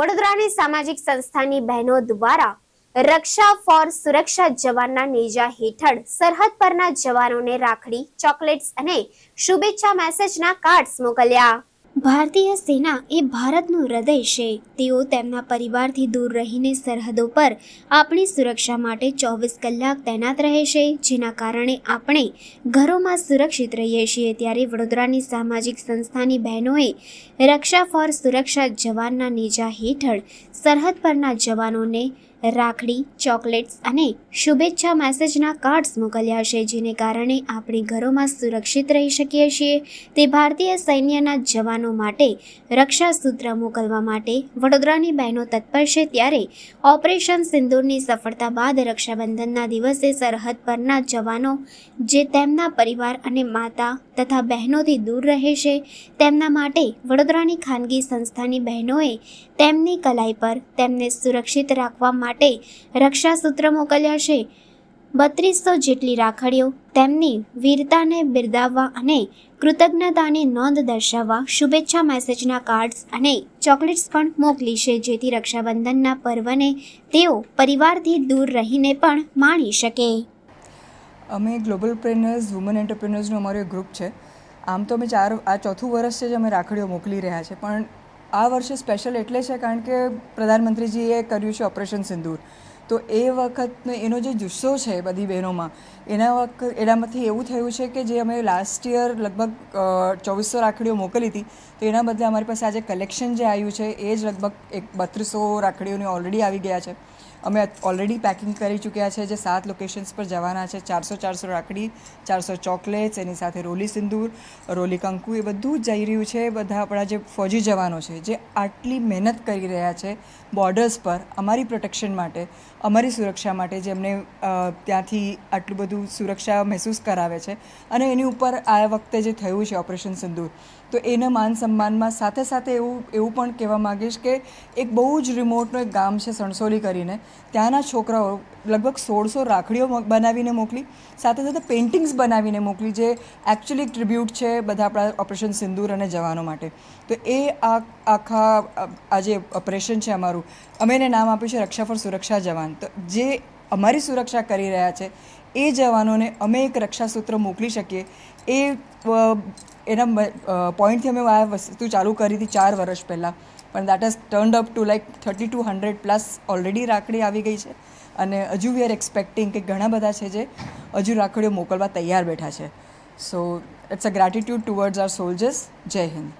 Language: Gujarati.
વડોદરાની સામાજિક સંસ્થાની બહેનો દ્વારા રક્ષા ફોર સુરક્ષા જવાનના નેજા હેઠળ સરહદ પરના જવાનોને રાખડી, ચોકલેટ્સ અને શુભેચ્છા મેસેજના કાર્ડ્સ મોકલ્યા. ભારતીય સેના એ ભારતનું હૃદય છે. તેઓ તેમના પરિવારથી દૂર રહીને સરહદો પર આપણી સુરક્ષા માટે ચોવીસ કલાક તૈનાત રહે છે. જેના કારણે આપણે ઘરોમાં સુરક્ષિત રહીએ છીએ. ત્યારે વડોદરાની સામાજિક સંસ્થાની બહેનોએ રક્ષા ફોર સુરક્ષા જવાનના નેજા હેઠળ સરહદ પરના જવાનોને રાખડી, ચોકલેટ્સ અને શુભેચ્છા મેસેજના કાર્ડ્સ મોકલ્યા છે, જેને કારણે આપણે ઘરોમાં સુરક્ષિત રહી શકીએ છીએ. તે ભારતીય સૈન્યના જવાનો માટે રક્ષા સૂત્ર મોકલવા માટે વડોદરાની બહેનો તત્પર છે. ત્યારે ઓપરેશન સિંદૂરની સફળતા બાદ રક્ષાબંધનના દિવસે સરહદ પરના જવાનો, જે તેમના પરિવાર અને માતા તથા બહેનોથી દૂર રહે છે, તેમના માટે વડોદરાની ખાનગી સંસ્થાની બહેનોએ તેમની કલાઈ પર તેમને સુરક્ષિત રાખવા માટે રક્ષાસૂત્ર મોકલ્યા છે. બત્રીસો જેટલી રાખડીઓ તેમની વીરતાને બિરદાવવા અને કૃતજ્ઞતાની નોંધ દર્શાવવા શુભેચ્છા મેસેજના કાર્ડ્સ અને ચોકલેટ્સ પણ મોકલી છે, જેથી રક્ષાબંધનના પર્વને તેઓ પરિવારથી દૂર રહીને પણ માણી શકે. અમે ગ્લોબલ પ્રેનર્સ વુમન એન્ટરપ્રેનર્સનું અમારું ગ્રુપ છે. આમ તો અમે ચાર, આ ચોથું વર્ષ છે જે અમે રાખડીઓ મોકલી રહ્યા છે, પણ આ વર્ષે સ્પેશિયલ એટલે છે કારણ કે પ્રધાનમંત્રીજીએ કર્યું છે ઓપરેશન સિંદૂર. તો એ વખતનો એનો જે જુસ્સો છે બધી બહેનોમાં, એના વખત એનામાંથી એવું થયું છે કે જે અમે લાસ્ટ યર લગભગ ચોવીસો રાખડીઓ મોકલી હતી, તો એના બદલે અમારી પાસે આજે કલેક્શન જે આવ્યું છે, એ જ લગભગ એક બત્રીસો રાખડીઓની ઓલરેડી આવી ગયા છે. અમે ઓલરેડી પેકિંગ કરી ચૂક્યા છે, જે સાત લોકેશન્સ પર જવાના છે. ચારસો ચારસો રાખડી, ચારસો ચોકલેટ્સ એની સાથે રોલી સિંદૂર, રોલી કંકુ, એ બધું જ જઈ રહ્યું છે. બધા આપણા જે ફૌજી જવાનો છે, જે આટલી મહેનત કરી રહ્યા છે બોર્ડર્સ પર અમારી પ્રોટેક્શન માટે, અમારી સુરક્ષા માટે જેમને ત્યાંથી આટલું બધું સુરક્ષા મહેસૂસ કરાવે છે. અને એની ઉપર આ વખતે જે થયું છે ઓપરેશન સિંદૂર તો એના માન સન્માનમાં સાથે સાથે એવું એવું પણ કહેવા માગીશ કે એક બહુ જ રિમોટનું એક ગામ છે સણસોલી કરીને. ત્યાંના છોકરાઓ લગભગ સોળસો રાખડીઓ બનાવીને મોકલી, સાથે સાથે પેઇન્ટિંગ્સ બનાવીને મોકલી જે એકચ્યુઅલી ટ્રિબ્યુટ છે બધા આપણા ઓપરેશન સિંદૂર અને જવાનો માટે. તો એ આ, આખા, આ જે ઓપરેશન છે અમારું, અમે એને નામ આપ્યું છે રક્ષા ફોર સુરક્ષા જવાન. તો જે અમારી સુરક્ષા કરી રહ્યા છે. એ જવાનોને અમે એક રક્ષાસૂત્ર મોકલી શકીએ. એ એના પોઈન્ટથી અમે આ વસ્તુ ચાલુ કરી હતી ચાર વર્ષ પહેલાં. પણ that has turned up to like thirty two hundred plus already રાખડી આવી ગઈ છે. અને હજુ વી આર એક્સપેક્ટિંગ કે ઘણા બધા છે જે હજુ રાખડીઓ મોકલવા તૈયાર બેઠા છે. So it's a gratitude towards our soldiers Jai Hind.